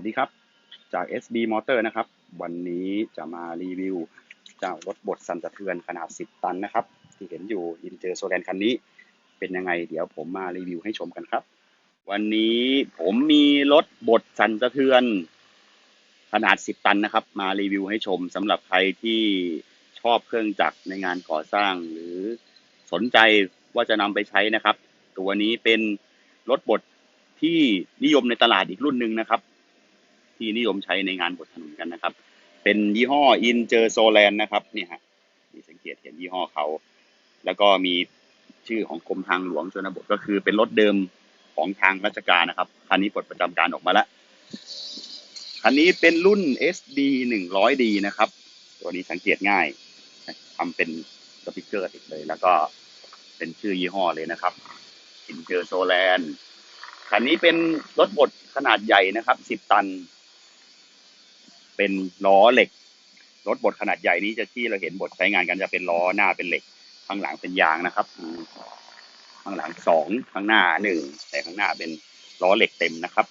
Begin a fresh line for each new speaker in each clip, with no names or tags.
วัสดีครับ จาก SB Motor นะครับ วันนี้จะมารีวิวเจ้ารถบดสั่นสะเทือนขนาด 10 ตันนะครับ ที่เห็นอยู่อินเจอร์โซแลนคันนี้ เป็นยังไง เดี๋ยวผมมารีวิวให้ชมกันครับ วันนี้ผมมีรถบดสั่นสะเทือน ขนาด 10 ตันนะครับ มารีวิวให้ชมสำหรับใครที่ชอบเครื่องจักรในงานก่อสร้าง หรือสนใจว่าจะนำไปใช้นะครับ ตัวนี้เป็นรถบดที่นิยมในตลาดอีกรุ่นหนึ่งนะครับ ที่นิยมใช้ในงานบดถนนกันนะครับ เป็นยี่ห้ออินเจอร์โซแลนนะครับนี่ฮะมีสังเกตเห็นยี่ห้อเขา แล้วก็มีชื่อของกรมทางหลวงชนบทก็คือเป็นรถเดิมของทางราชการนะครับคันนี้ปลดประจำการออกมาแล้วคันนี้เป็นรุ่น SD 100D นะครับ ตัวนี้สังเกตง่ายทำเป็นสติกเกอร์ติดเลย แล้วก็เป็นชื่อยี่ห้อเลยนะครับอินเจอร์โซแลนคันนี้เป็นรถบดขนาดใหญ่นะครับ 10 ตัน เป็นล้อเหล็ก รถบดขนาดใหญ่นี้จะที่เราเห็นบดใช้งานกันจะเป็นล้อหน้าเป็นเหล็ก ข้างหลังเป็นยางนะครับ ข้างหลังสองข้างหน้าหนึ่งแต่ข้างหน้าเป็นล้อเหล็กเต็มนะครับ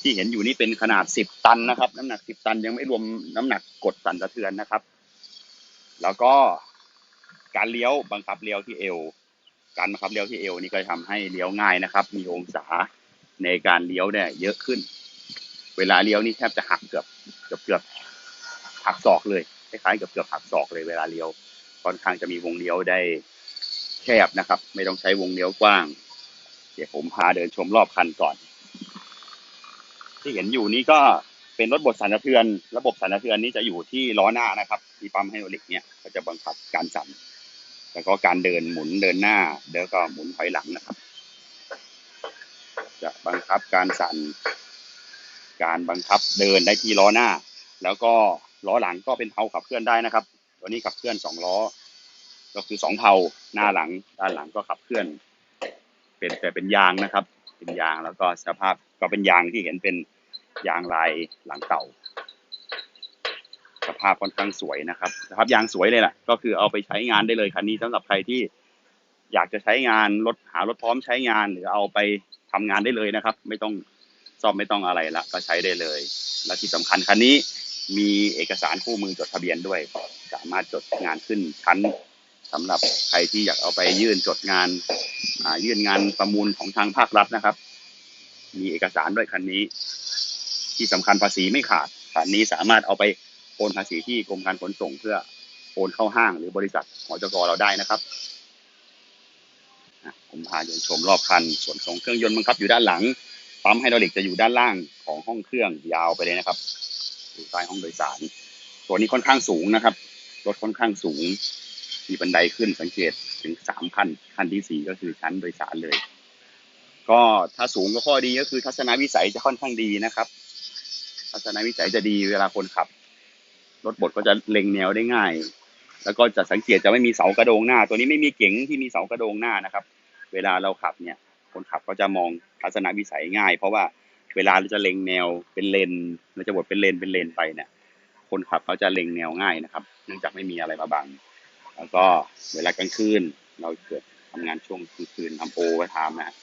ที่เห็นอยู่นี่เป็นขนาด10ตันนะครับ น้ำหนัก10ตันยังไม่รวมน้ำหนักกดสั่นสะเทือนนะครับ แล้วก็การเลี้ยวบังคับเลี้ยวที่เอว การบังคับเลี้ยวที่เอวนี่ก็ทำให้เลี้ยวง่ายนะครับ มีองศาในการเลี้ยวเนี่ยเยอะขึ้น เวลาเลี้ยวนี่แทบจะหักเกือบเกือบเกือบหักศอกเลยคล้ายๆกับเกือบหักศอกเลยเวลาเลี้ยวค่อนข้างจะมีวงเลี้ยวได้แคบนะครับ ไม่ต้องใช้วงเลี้ยวกว้าง เดี๋ยวผมพาเดินชมรอบคันก่อน ที่เห็นอยู่นี่ก็เป็นรถบดสั่นสะเทือน ระบบสั่นสะเทือนนี้จะอยู่ที่ล้อหน้านะครับ ที่ปั๊มไฮดรอลิกเนี่ยก็จะบังคับการสั่นแล้วก็การเดินหมุนเดินหน้าแล้วก็หมุนถอยหลังนะครับ จะบังคับการสั่น การบังคับเดินได้ที่ล้อหน้า แล้วก็ล้อหลังก็เป็นเพลาขับเคลื่อนได้นะครับ ตัวนี้ขับเคลื่อนสองล้อ ก็คือสองเพลาหน้าหลัง ด้านหลังก็ขับเคลื่อน เป็นแต่เป็นยางนะครับ เป็นยางแล้วก็สภาพก็เป็นยางที่เห็นเป็นยางลายหลังเก่าสภาพค่อนข้างสวยนะครับสภาพยางสวยเลยแหละก็คือเอาไปใช้งานได้เลยคันนี้สำหรับใครที่อยากจะใช้งานรถหารถพร้อมใช้งานหรือเอาไปทำงานได้เลยนะครับ ไม่ต้อง ซ่อมไม่ต้องอะไรละก็ใช้ได้เลย และที่สำคัญคันนี้มีเอกสารคู่มือจดทะเบียนด้วย สามารถจดงานขึ้นชั้นสำหรับใครที่อยากเอาไปยื่นจดงานยื่นงานประมูลของทางภาครัฐนะครับ มีเอกสารด้วยคันนี้ ที่สำคัญภาษีไม่ขาดคันนี้สามารถเอาไปโอนภาษีที่กรมการขนส่งเพื่อโอนเข้าห้างหรือบริษัทหอจกเราได้นะครับผมพาเดินชมรอบคัน ส่วนของเครื่องยนต์บังคับอยู่ด้านหลัง ปั๊มไฮดรอลิกจะอยู่ด้านล่างของห้องเครื่องยาวไปเลยนะครับอยู่ใต้ห้องโดยสาร ตัวนี้ค่อนข้างสูงนะครับ รถค่อนข้างสูง มีบันไดขึ้นสังเกตถึงสามขั้น ขั้นที่สี่ก็คือชั้นโดยสารเลย ก็ถ้าสูงก็ข้อดีก็คือทัศนวิสัยจะค่อนข้างดีนะครับ ทัศนวิสัยจะดีเวลาคนขับ รถบดก็จะเล็งแนวได้ง่าย แล้วก็จะสังเกตจะไม่มีเสากระโดงหน้า ตัวนี้ไม่มีเก๋งที่มีเสากระโดงหน้านะครับ เวลาเราขับเนี่ย คนขับก็จะมองทัศนวิสัยง่าย เพราะว่าเวลาเราจะเล็งแนวเป็นเลนเราจะบดเป็นเลนเป็นเลนไปเนี่ย คนขับเขาจะเล็งแนวง่ายนะครับ เนื่องจากไม่มีอะไรมาบัง แล้วก็เวลากลางคืนเราเกิดทำงานช่วงกลางคืนทำโอไว้ทำนะ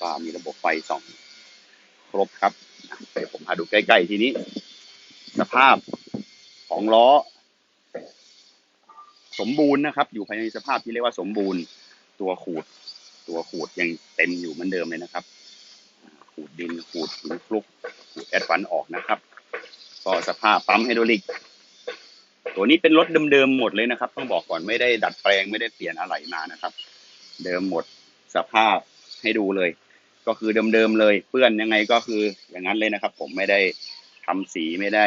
ก็มีระบบไฟส่องครบครับเดี๋ยวผมพาดูใกล้ๆทีนี้ สภาพของล้อ สมบูรณ์นะครับ อยู่ภายในสภาพที่เรียกว่าสมบูรณ์ตัวขูด ตัวขูดยังเต็มอยู่เหมือนเดิมเลยนะครับ ขูดดินขูดหินคลุกขูดแอดฟันออกนะครับก็สภาพปั๊มไฮดรอลิก ตัวนี้เป็นรถเดิมๆหมดเลยนะครับ ต้องบอกก่อนไม่ได้ดัดแปลงไม่ได้เปลี่ยนอะไรมานะครับ เดิมหมดสภาพให้ดูเลย ก็คือเดิมๆเลย เปื้อนยังไงก็คืออย่างนั้นเลยนะครับ ผมไม่ได้ทำสีไม่ได้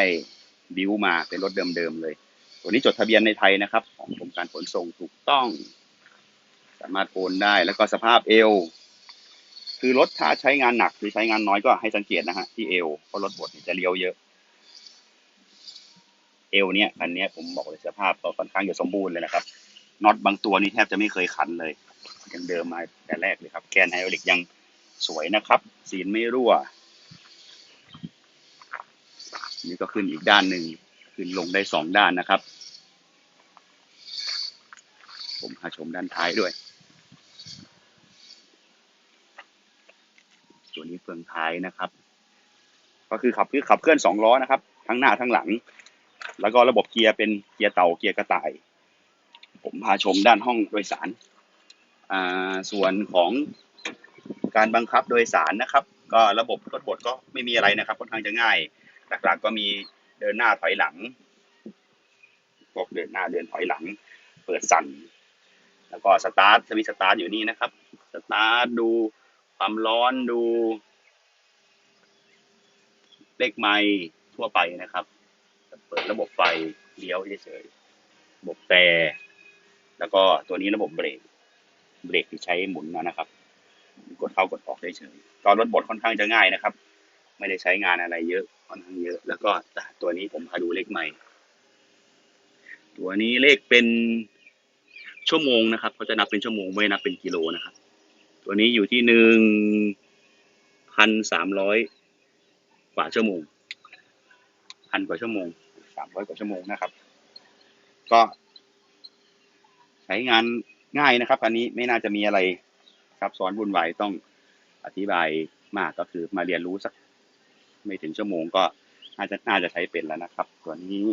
บิ้วมาเป็นรถเดิมๆเลย ตัวนี้จดทะเบียนในไทยนะครับ ของกรมการขนส่งถูกต้อง สามารถโอนได้ แล้วก็สภาพเอว คือรถถ้าใช้งานหนักหรือใช้งานน้อยก็ให้สังเกตนะฮะที่เอวเพราะรถบดจะเลี้ยวเยอะ เอวเนี่ยอันเนี้ยผมบอกเลยสภาพก็ค่อนข้างจะสมบูรณ์เลยนะครับน็อตบางตัวนี่แทบจะไม่เคยขันเลยยังเดิมมาแต่แรกเลยครับแกนไฮดรอลิกยังสวยนะครับ สีนไม่รั่ว นี่ก็ขึ้นอีกด้านหนึ่งขึ้นลงได้สองด้านนะครับ ผมพาชมด้านท้ายด้วย ตัวนี้ เฟืองท้ายนะครับ ก็คือขับคือขับเคลื่อนสองล้อนะครับ ทั้งหน้าทั้งหลัง แล้วก็ระบบเกียร์เป็นเกียร์เต่าเกียร์กระต่าย ผมพาชมด้านห้องโดยสารอ่าส่วนของการบังคับโดยสารนะครับ ก็ระบบรถบดก็ไม่มีอะไรนะครับค่อนข้างจะง่าย หลักๆก็มีเดินหน้าถอยหลังพวกเดินหน้าเดินถอยหลัง เปิดสั่น แล้วก็สตาร์ทสวิตสตาร์ทอยู่นี่นะครับ สตาร์ทดู ความร้อนดู เลขไม้ทั่วไปนะครับ เปิดระบบไฟเลี้ยวเฉยๆระบบแต่แล้วก็ตัวนี้ระบบเบรก เบรกที่ใช้หมุนนะครับ กดเข้ากดออกได้เฉยตอนรถบดค่อนข้างจะง่ายนะครับ ไม่ได้ใช้งานอะไรเยอะค่อนข้างเยอะ แล้วก็ตัวนี้ผมพาดูเลขใหม่ ตัวนี้เลขเป็นชั่วโมงนะครับเขาจะนับเป็นชั่วโมงไม่นับเป็นกิโลนะครับ ตัวนี้อยู่ที่หนึ่งพันสามร้อยกว่าชั่วโมงพันกว่าชั่วโมงสามร้อยกว่าชั่วโมงนะครับ ก็ ใช้งานง่ายนะครับ อันนี้ไม่น่าจะมีอะไรซับซ้อนวุ่นวายต้องอธิบายมากก็คือมาเรียนรู้สัก ไม่ถึงชั่วโมงก็น่าจะน่าจะใช้เป็นแล้วนะครับ ตัวนี้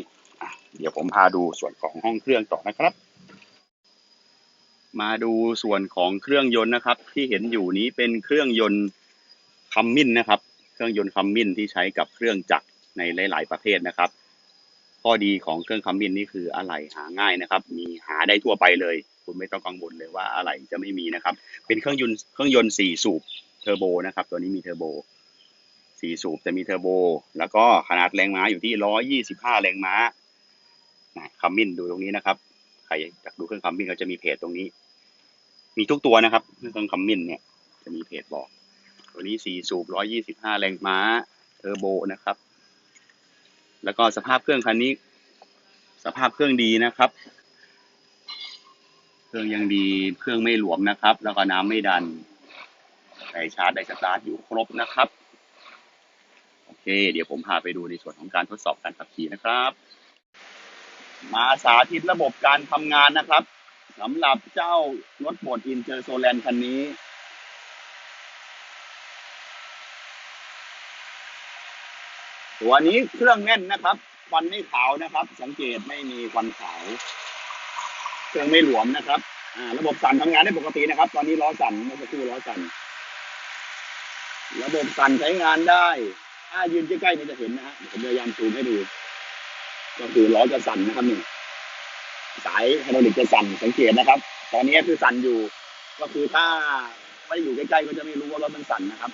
เดี๋ยวผมพาดูส่วนของห้องเครื่องต่อนะครับ มาดูส่วนของเครื่องยนต์นะครับ ที่เห็นอยู่นี้เป็นเครื่องยนต์คัมมินนะครับ เครื่องยนต์คัมมินที่ใช้กับเครื่องจักรในหลาย ๆ ประเภทนะครับ ข้อดีของเครื่องคัมมินนี่คืออะไหล่หาง่ายนะครับ มีหาได้ทั่วไปเลย คุณไม่ต้องกังวลเลยว่าอะไหล่จะไม่มีนะครับ เป็นเครื่องยนต์เครื่องยนต์สี่สูบเทอร์โบนะครับ ตัวนี้มีเทอร์โบสี่สูบจะมีเทอร์โบ แล้วก็ขนาดแรงม้าอยู่ที่ร้อยี่สิบห้าแรงม้าคัมมินดูตรงนี้นะครับ ใครอยากดูเครื่องคัมมินเขาจะมีเพจตรงนี้ มีทุกตัวนะครับ เครื่องคัมมินเนี่ย จะมีเพจบอก ตัวนี้สี่สูบร้อยี่สิบห้าแรงม้าเทอร์โบนะครับ แล้วก็สภาพเครื่องคันนี้ สภาพเครื่องดีนะครับ เครื่องยังดีเครื่องไม่หลวมนะครับ แล้วก็น้ำไม่ดันไดชาร์จไดสตาร์ทอยู่ครบนะครับโอเค เดี๋ยวผมพาไปดูในส่วนของการทดสอบการขับขี่นะครับ มาสาธิตระบบการทำงานนะครับสำหรับเจ้ารถบดอินเจอร์โซแลนคันนี้ ตัวนี้เครื่องแน่นนะครับควันไม่ขาวนะครับ สังเกตไม่มีควันขาว เครื่องไม่หลวมนะครับอ่าระบบสั่นทำงานได้ปกตินะครับ ตอนนี้ล้อสั่นเมื่อสักครู่ล้อสั่นระบบสั่นใช้งานได้ ถ้ายืนใกล้ๆนี่จะเห็นนะฮะผมพยายามซูมให้ดู ก็คือล้อจะสั่นนะครับนี่สายไฮดรอลิกจะสั่นสังเกตนะครับ ตอนนี้คือสั่นอยู่ ก็คือถ้าไม่อยู่ใกล้ๆก็จะไม่รู้ว่ารถมันสั่นนะครับ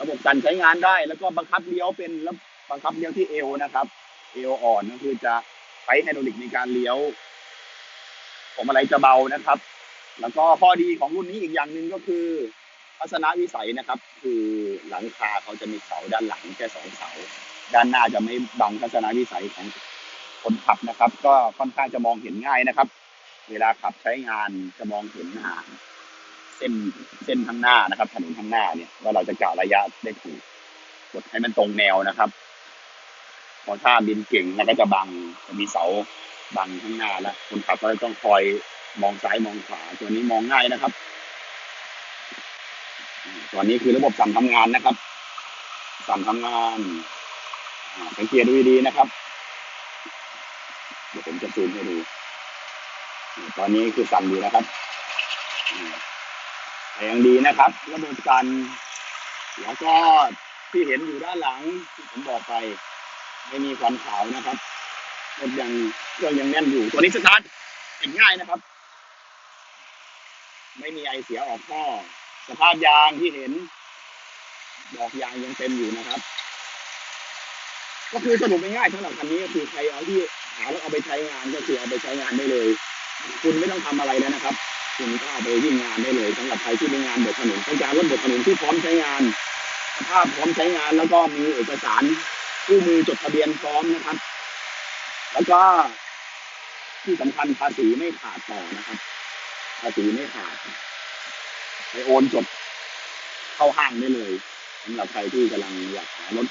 ระบบสั่นใช้งานได้ แล้วก็บังคับเลี้ยวเป็นแล้วบังคับเลี้ยวที่เอวนะครับเอวอ่อนก็คือจะใช้ไฮดรอลิกในการเลี้ยวผมอะไรจะเบานะครับ แล้วก็ข้อดีของรุ่นนี้อีกอย่างหนึ่งก็คือทัศนวิสัยนะครับ คือหลังคาเขาจะมีเสาด้านหลังแค่สองเสา ด้านหน้าจะไม่บังทัศนวิสัยของคนขับนะครับ ก็ค่อนข้างจะมองเห็นง่ายนะครับ เวลาขับใช้งานจะมองเห็นหาเส้นเส้นข้างหน้านะครับ ถนนข้างหน้าเนี่ยว่าเราจะกะระยะได้ถูกกดให้มันตรงแนวนะครับ พอถ้าบินเก่งแล้วก็จะบังจะมีเสาบังข้างหน้าแล้วคนขับก็ต้องคอยมองซ้ายมองขวาตัวนี้มองง่ายนะครับตัวนี้คือระบบสั่นทำงานนะครับ สั่นทำงาน สังเกตดูดีๆนะครับ เดี๋ยวผมจะซูมให้ดู ตอนนี้คือสั่นอยู่นะครับแต่ยังดีนะครับ ระบบสั่นแล้วก็ที่เห็นอยู่ด้านหลังที่ผมบอกไป ไม่มีควันขาวนะครับรถยังเครื่องยังแน่นอยู่ตัวนี้สตาร์ทติดง่ายนะครับ ไม่มีไอเสียออกท่อสภาพยางที่เห็นดอกยางยังเต็มอยู่นะครับ ก็คือสรุปง่ายๆสำหรับคันนี้ก็คือใครเอาที่หาแล้วเอาไปใช้งานก็คือเอาไปใช้งานได้เลย คุณไม่ต้องทำอะไรแล้วนะครับ คุณก็เอาไปวิ่งงานได้เลยสำหรับใครที่มีงานบดถนนต้องการรถบดถนนที่พร้อมใช้งานสภาพพร้อมใช้งานแล้วก็มีเอกสารคู่มือจดทะเบียนพร้อมนะครับ แล้วก็ที่สำคัญภาษีไม่ขาดต่อนะครับ ภาษีไม่ขาดไปโอนจดเข้าห้างได้เลยสำหรับใครที่กำลังอยากหารถ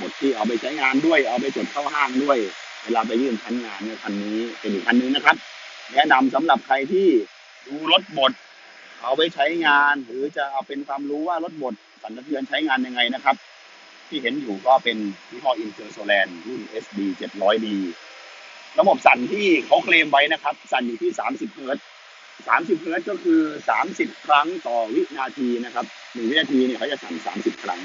บดที่เอาไปใช้งานด้วย เอาไปจดเข้าห้างด้วย เวลาไปยื่นชั้นงานเนี่ยคันนี้เป็นอีกคันนึงนะครับ แนะนำสำหรับใครที่ดูรถบดเอาไปใช้งาน หรือจะเอาเป็นความรู้ว่ารถบดสันสะเทือนใช้งานยังไงนะครับ ที่เห็นอยู่ก็เป็นยี่ห้ออินเตอร์โซแลนรุ่น SD 700D ระบบสั่นที่เขาเคลมไว้นะครับ สั่นอยู่ที่ 30 เฮิร์ต30 เฮิร์ตก็คือ 30 ครั้งต่อวินาทีนะครับหนึ่งวินาทีเนี่ยเขาจะสั่น 30 ครั้ง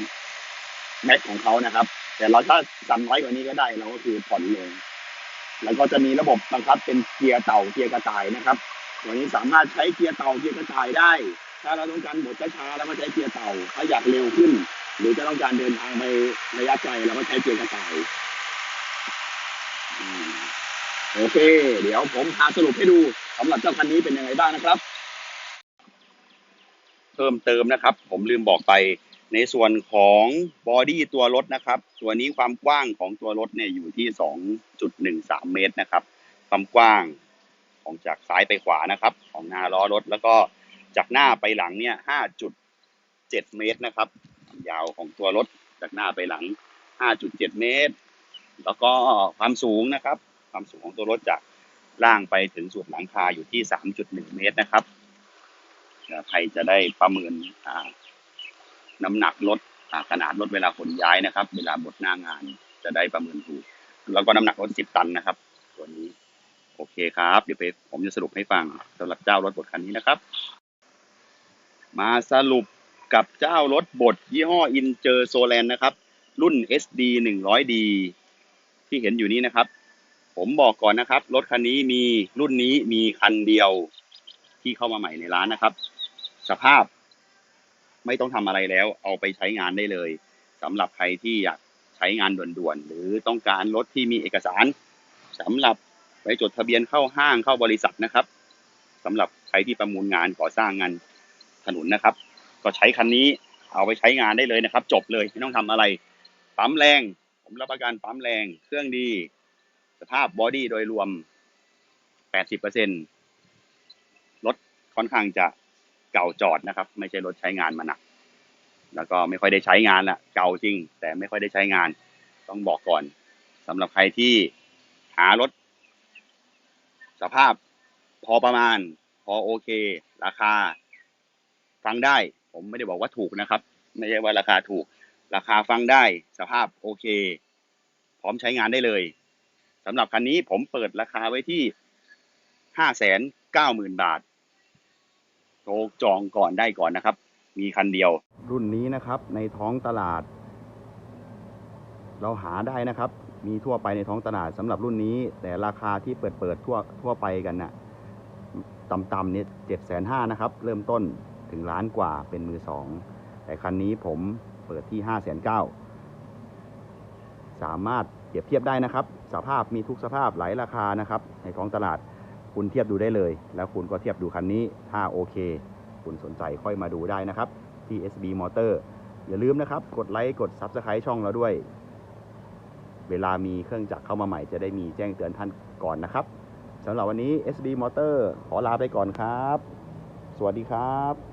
แม็กของเขานะครับ แต่เราถ้าสั่นน้อยกว่านี้ก็ได้เราก็คือผ่อนลงแล้วก็จะมีระบบบังคับเป็นเกียร์เต่าเกียร์กระต่ายนะครับตัวนี้สามารถใช้เกียร์เต่าเกียร์กระต่ายได้ ถ้าเราต้องการบดช้าๆเราก็ใช้เกียร์เต่า ถ้าอยากเร็วขึ้น หรือจะต้องการเดินทางไประยะไกลเราก็ใช้เกียร์กระต่ายโอเค เดี๋ยวผมพาสรุปให้ดูสำหรับเจ้าคันนี้เป็นยังไงบ้างนะครับ เพิ่มเติมนะครับ ผมลืมบอกไป ในส่วนของบอดี้ตัวรถนะครับ ตัวนี้ความกว้างของตัวรถเนี่ยอยู่ที่ 2.13 เมตรนะครับ ความกว้างของจากซ้ายไปขวานะครับ ของหน้าล้อรถ แล้วก็จากหน้าไปหลังเนี่ย 5.7 เมตรนะครับความยาวของตัวรถจากหน้าไปหลัง 5.7 เมตร แล้วก็ความสูงนะครับ ความสูงของตัวรถจากล่างไปถึงสุดหลังคาอยู่ที่ 3.1 เมตรนะครับใครจะได้ประเมิน น้ำหนักรถขนาดรถเวลาขนย้ายนะครับ เวลาบดหน้างานจะได้ประเมินถูก แล้วก็น้ำหนักรถ10ตันนะครับ ตัวนี้ โอเคครับ เดี๋ยวไปผมจะสรุปให้ฟังสำหรับเจ้ารถบดคันนี้นะครับ มาสรุปกับเจ้ารถบดยี่ห้ออินเจอร์โซแลนนะครับ รุ่น SD 100D ที่เห็นอยู่นี้นะครับ ผมบอกก่อนนะครับ รถคันนี้มีรุ่นนี้มีคันเดียวที่เข้ามาใหม่ในร้านนะครับ สภาพ ไม่ต้องทำอะไรแล้ว เอาไปใช้งานได้เลยสำหรับใครที่อยากใช้งานด่วนๆหรือต้องการรถที่มีเอกสารสำหรับไปจดทะเบียนเข้าห้างเข้าบริษัทนะครับสำหรับใครที่ประมูลงานก่อสร้างงานถนนนะครับ ก็ใช้คันนี้เอาไปใช้งานได้เลยนะครับ จบเลยไม่ต้องทำอะไรปั๊มแรง ผมรับประกันปั๊มแรง เครื่องดี สภาพบอดี้โดยรวม 80%รถค่อนข้างจะ เก่าจอดนะครับ ไม่ใช่รถใช้งานมาหนัก แล้วก็ไม่ค่อยได้ใช้งานละเก่าจริง แต่ไม่ค่อยได้ใช้งาน ต้องบอกก่อนสำหรับใครที่หารถ สภาพพอประมาณ พอโอเค ราคา ฟังได้ ผมไม่ได้บอกว่าถูกนะครับ ไม่ใช่ว่าราคาถูก ราคาฟังได้สภาพโอเค พร้อมใช้งานได้เลยสำหรับคันนี้ผมเปิดราคาไว้ที่ห้าแสนเก้าหมื่นบาท โทรจองก่อนได้ก่อนนะครับ มีคันเดียว รุ่นนี้นะครับในท้องตลาด เราหาได้นะครับ มีทั่วไปในท้องตลาดสำหรับรุ่นนี้ แต่ราคาที่เปิดเปิดทั่วทั่วไปกันน่ะต่ำๆเนี่ยเจ็ดแสนห้านะครับ เริ่มต้นถึงล้านกว่าเป็นมือสองแต่คันนี้ผมเปิดที่ห้าแสนเก้าสามารถเปรียบเทียบได้นะครับ สภาพมีทุกสภาพหลายราคานะครับ ในท้องตลาด คุณเทียบดูได้เลย แล้วคุณก็เทียบดูคันนี้ ถ้าโอเค คุณสนใจค่อยมาดูได้นะครับที่ SB Motor อย่าลืมนะครับ กดไลค์ กด Subscribe ช่องเราด้วย เวลามีเครื่องจักรเข้ามาใหม่จะได้มีแจ้งเตือนท่านก่อนนะครับสำหรับวันนี้ SB Motor ขอลาไปก่อนครับ สวัสดีครับ